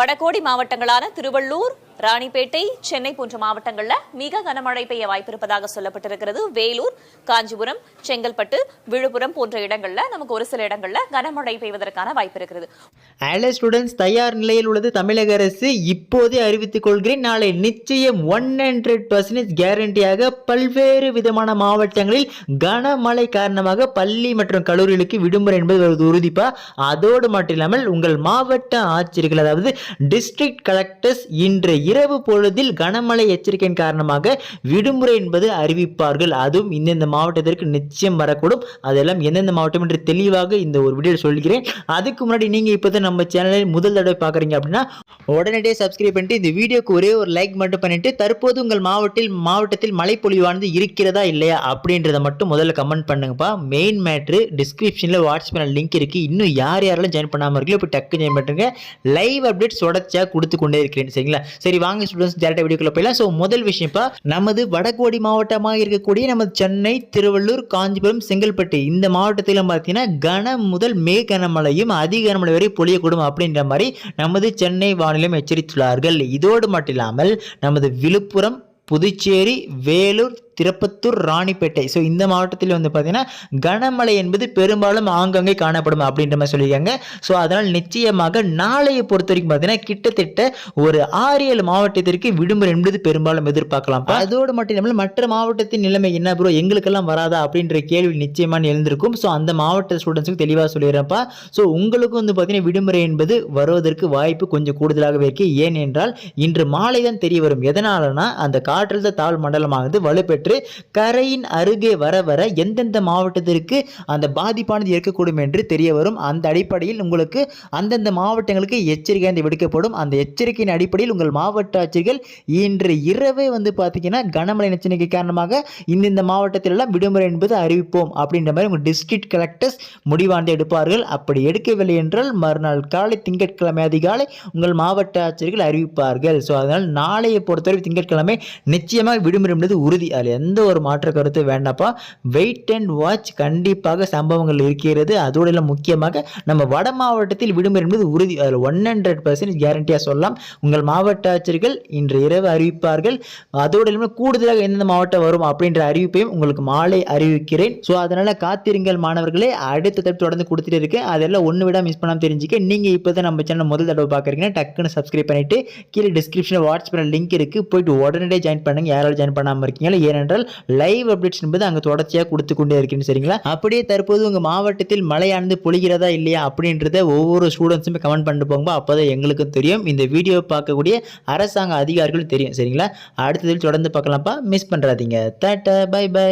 வடகோடி மாவட்டங்களான திருவள்ளூர் ராணிப்பேட்டை சென்னை போன்ற மாவட்டங்களில் மிக கனமழை பெய்ய வாய்ப்பிருப்பதாக சொல்லப்பட்டிருக்கிறது. வேலூர் காஞ்சிபுரம் செங்கல்பட்டு விழுப்புரம் போன்ற இடங்களில் நமக்கு ஒரு சில இடங்களில் கனமழை பெய்வதற்கான வாய்ப்பு இருக்கிறது ஆலோ ஸ்டூடெண்ட்ஸ் தயார் நிலையில் உள்ளது தமிழக அரசு. இப்போதே அறிவித்துக் கொள்கிறேன் நாளை நிச்சயம் ஒன் ஹண்ட்ரட் பர்சன்டேஜ் கேரண்டியாக பல்வேறு விதமான மாவட்டங்களில் கனமழை காரணமாக பள்ளி மற்றும் கல்லூரிகளுக்கு விடுமுறை என்பது வருவது உறுதிப்பா? அதோடு மட்டும் இல்லாமல் உங்கள் மாவட்ட ஆட்சியர்கள் அதாவது டிஸ்ட்ரிக்ட் கலெக்டர்ஸ் இன்றைய இரவு பொழுதில் கனமழை எச்சரிக்கையின் காரணமாக விடுமுறை என்பது அறிவிப்பார்கள். அதுவும் இந்தந்த மாவட்டத்திற்கு நிச்சயம் வரக்கூடும். அதெல்லாம் எந்தெந்த மாவட்டம் என்று தெளிவாக இந்த ஒரு வீடியோ சொல்கிறேன். அதுக்கு முன்னாடி நீங்கள் இப்போ தான் நம்ம சேனலில் முதல் தடவை பார்க்குறீங்க அப்படின்னா உடனடியே சப்ஸ்கிரைப் பண்ணிட்டு இந்த வீடியோக்கு ஒரே ஒரு லைக் மட்டும் பண்ணிட்டு தற்போது உங்கள் மாவட்டத்தில் மாவட்டத்தில் மழைப்பொழிவானது இருக்கிறதா இல்லையா அப்படின்றத மட்டும் முதல்ல கமெண்ட் பண்ணுங்கப்பா. மெயின் மேட்ரு டிஸ்கிரிப்ஷனில் வாட்ஸ்அப் லிங்க் இருக்குது இன்னும் யார் யாரெல்லாம் ஜாயின் பண்ணாமல் இருக்கீங்களோ இப்போ டக்கு ஜாயின் பண்ணுங்க லைவ் அப்டேட் தொடர்ச்சியாக கொடுத்து கொண்டே இருக்கிறேன். சரிங்களா? சரி வாங்க ஸ்டூடெண்ட்ஸ் டேரக்டாக வீடியோக்குள்ள போயிடலாம். ஸோ முதல் விஷயம் இப்போ நமது வடகோடி மாவட்டமாக இருக்கக்கூடிய நமது சென்னை திருவள்ளூர் காஞ்சிபுரம் செங்கல்பட்டு இந்த மாவட்டத்தில் பார்த்தீங்கன்னா கன முதல் மே கனமழையும் அதிக கனமழை வரை பொழியக்கூடும் அப்படின்ற மாதிரி நமது சென்னை வானிலையும் எச்சரித்துள்ளார்கள். இதோடு மட்டும் இல்லாமல் நமது விழுப்புரம் புதுச்சேரி வேலூர் திருப்பத்தூர் ராணிப்பேட்டை. ஸோ இந்த மாவட்டத்தில் வந்து பார்த்தீங்கன்னா கனமழை என்பது பெரும்பாலும் ஆங்காங்கே காணப்படும் அப்படின்ற மாதிரி சொல்லியிருக்காங்க. ஸோ அதனால் நிச்சயமாக நாளையை பொறுத்த வரைக்கும் பார்த்தீங்கன்னா கிட்டத்தட்ட ஒரு ஆறு ஏழு மாவட்டத்திற்கு விடுமுறை என்பது பெரும்பாலும் எதிர்பார்க்கலாம் அதோடு மட்டும் இல்லாமல் மற்ற மாவட்டத்தின் நிலைமை என்ன ப்ரோ? எங்களுக்கெல்லாம் வராதா அப்படின்ற கேள்வி நிச்சயமாக எழுந்திருக்கும். ஸோ அந்த மாவட்ட ஸ்டூடெண்ட்ஸுக்கு தெளிவாக சொல்லிடுறேன்ப்பா. ஸோ உங்களுக்கும் வந்து பார்த்தீங்கன்னா விடுமுறை என்பது வருவதற்கு வாய்ப்பு கொஞ்சம் கூடுதலாகவே இருக்கு. ஏனென்றால் இன்று மாலை தான் தெரிய வரும். எதனாலனா அந்த காற்றழுத்த தாழ் மண்டலமானது வலுப்பெற்று கரையின் அருகே வர வர எந்தெந்த மாவட்டத்திற்கு அந்த பாதிப்பானது இருக்கக்கூடும் என்று தெரிய வரும் அந்த அடிப்படையில் உங்களுக்கு அந்தந்த மாவட்டங்களுக்கு எச்சரிக்கை வந்து விடுக்கப்படும். அந்த எச்சரிக்கையின் அடிப்படையில் உங்கள் மாவட்ட ஆட்சியர்கள் இன்று இரவே வந்து பார்த்தீங்கன்னா கனமழை எச்சரிக்கை காரணமாக இந்தந்த மாவட்டத்தில் எல்லாம் விடுமுறை என்பது அறிவிப்போம் அப்படின்ற மாதிரி உங்கள் டிஸ்ட்ரிக்ட் கலெக்டர்ஸ் முடிவாண்டு எடுப்பார்கள். அப்படி எடுக்கவில்லை என்றால் மறுநாள் காலை திங்கட்கிழமை அதிகாலை உங்கள் மாவட்ட ஆட்சியர்கள் அறிவிப்பார்கள். ஸோ அதனால் நாளையை பொறுத்தவரை திங்கட்கிழமை நிச்சயமாக விடுமுறை என்பது உறுதி. அதில் எந்த ஒரு மாற்று கருத்து வேண்டாப்பா வெயிட் அண்ட் வாட்ச் கண்டிப்பாக சம்பவங்கள் இருக்கிறது. அதோடு எல்லாம் முக்கியமாக நம்ம வட மாவட்டத்தில் விடுமுறை என்பது உறுதி. அதில் ஒன் ஹண்ட்ரட் பர்சன்ட் கேரண்டியாக சொல்லலாம். உங்கள் மாவட்ட ஆட்சியர்கள் இன்று இரவு அறிவிப்பார்கள். அதோடு இல்லாமல் கூடுதலாக எந்தெந்த மாவட்டம் வரும் அப்படின்ற அறிவிப்பையும் உங்களுக்கு மாலை அறிவிக்கிறேன். ஸோ அதனால் காத்திருங்கள் மாணவர்களே. அடுத்த தடவை தொடர்ந்து கொடுத்துட்டு இருக்கேன். அதெல்லாம் ஒன்று விட மிஸ் பண்ணாமல் தெரிஞ்சுக்க. நீங்கள் இப்போ தான் நம்ம சேனல் முதல் தடவை பார்க்குறீங்கன்னா டக்குன்னு சப்ஸ்கிரைப் பண்ணிட்டு கீழே டிஸ்கிரிப்ஷனில் வாட்ஸ்அப்பில் லிங்க் இருக்குது போயிட்டு உடனடியே ஜாயின் பண்ணுங்க. யாராலும் ஜாயின் பண்ணாமல் இருக்கீங்களா? ஏனென்றால் லைவ் அப்டேட்ஸ் என்பது அங்கே தொடர்ச்சியாக கொடுத்து கொண்டே இருக்கேன் சரிங்களா? அப்படியே தற்போது உங்கள் மாவட்டத்தில் மழையானது பொழிகிறதா இல்லையா அப்படின்றத ஒவ்வொரு ஸ்டூடெண்ட்ஸுமே கமெண்ட் பண்ணிட்டு போங்க அப்போ தான் எங்களுக்கும் தெரியும். இந்த வீடியோ பார்க்கக்கூடிய அரசாங்க அதிகாரிகளும் தெரியும் சரிங்களா? அடுத்ததில் தொடர்ந்து பார்க்கலாம்ப்பா. மிஸ் பண்ணுறாதீங்க டாட்டா பை பை